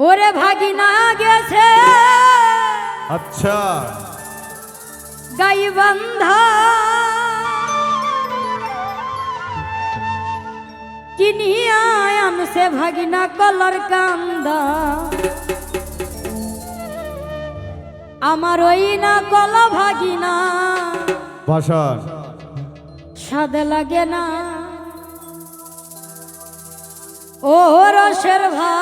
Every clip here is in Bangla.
ওরে ভাগিনা গেছে। আচ্ছা। গাই বান্ধা। কিনিয়া আমসে ভাগিনা কলর কান্দা। আমার ওই না কল ভাগিনা। বাসার স্বাদ লাগে না। ও রসের ভাগ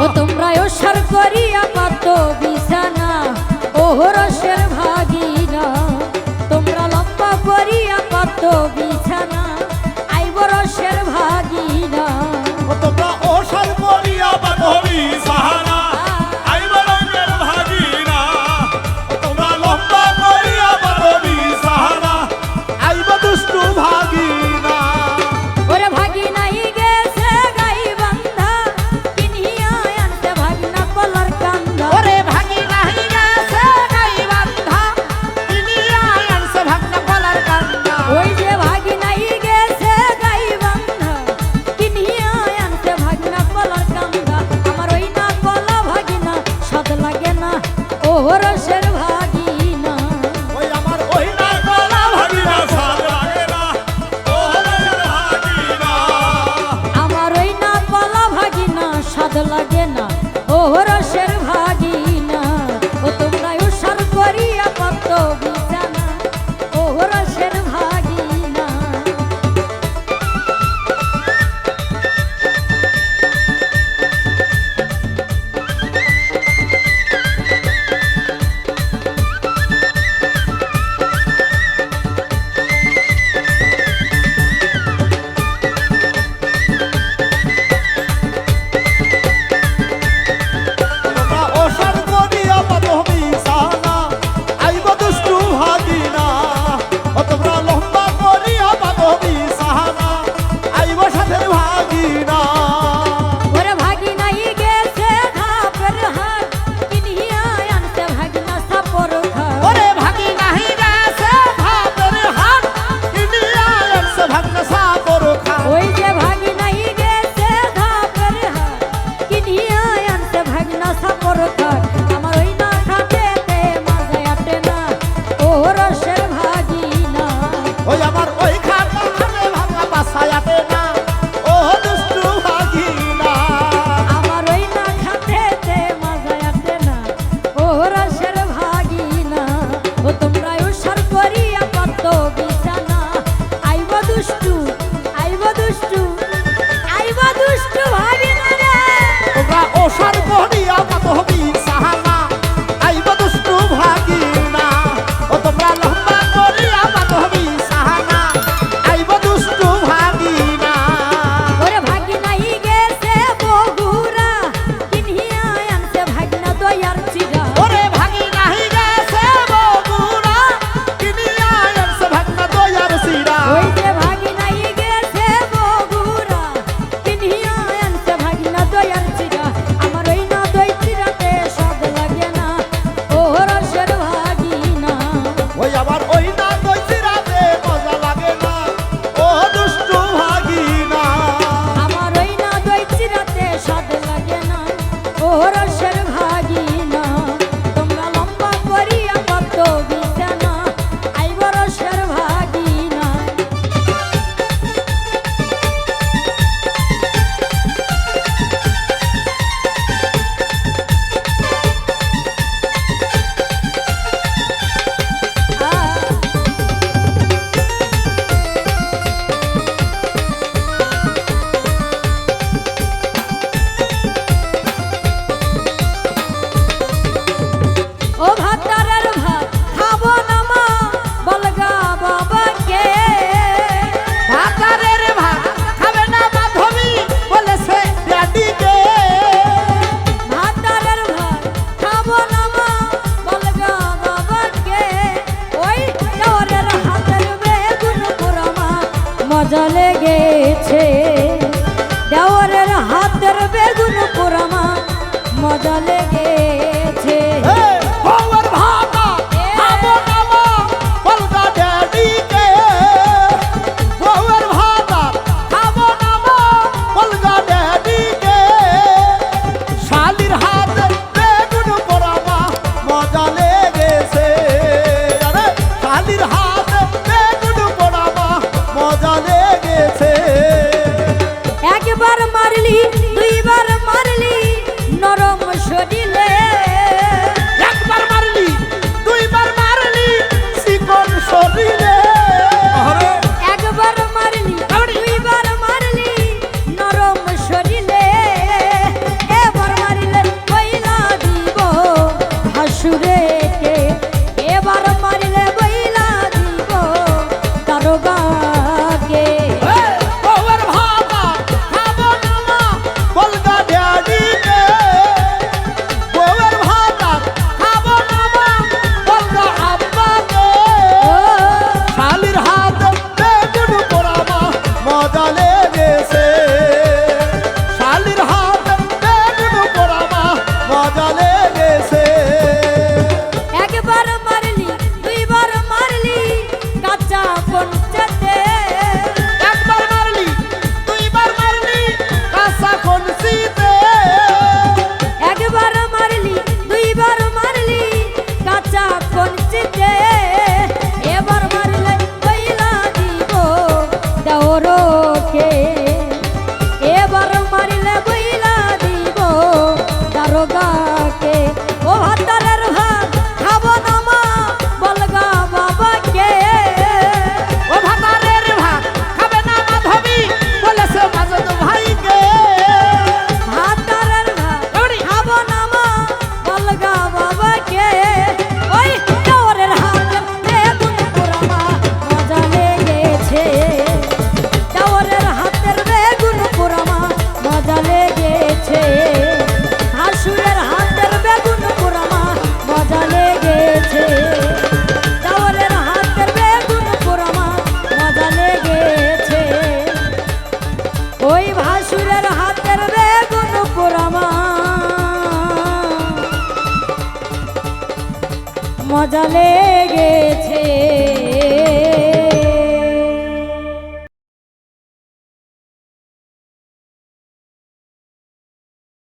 ও তোমরা ওসার করিয়া পাত বিছানা ওহরস দুষ্টু আইবা দুষ্টু আইবা দুষ্টু ভাবি ও সর্বনী মজা লেগেছে।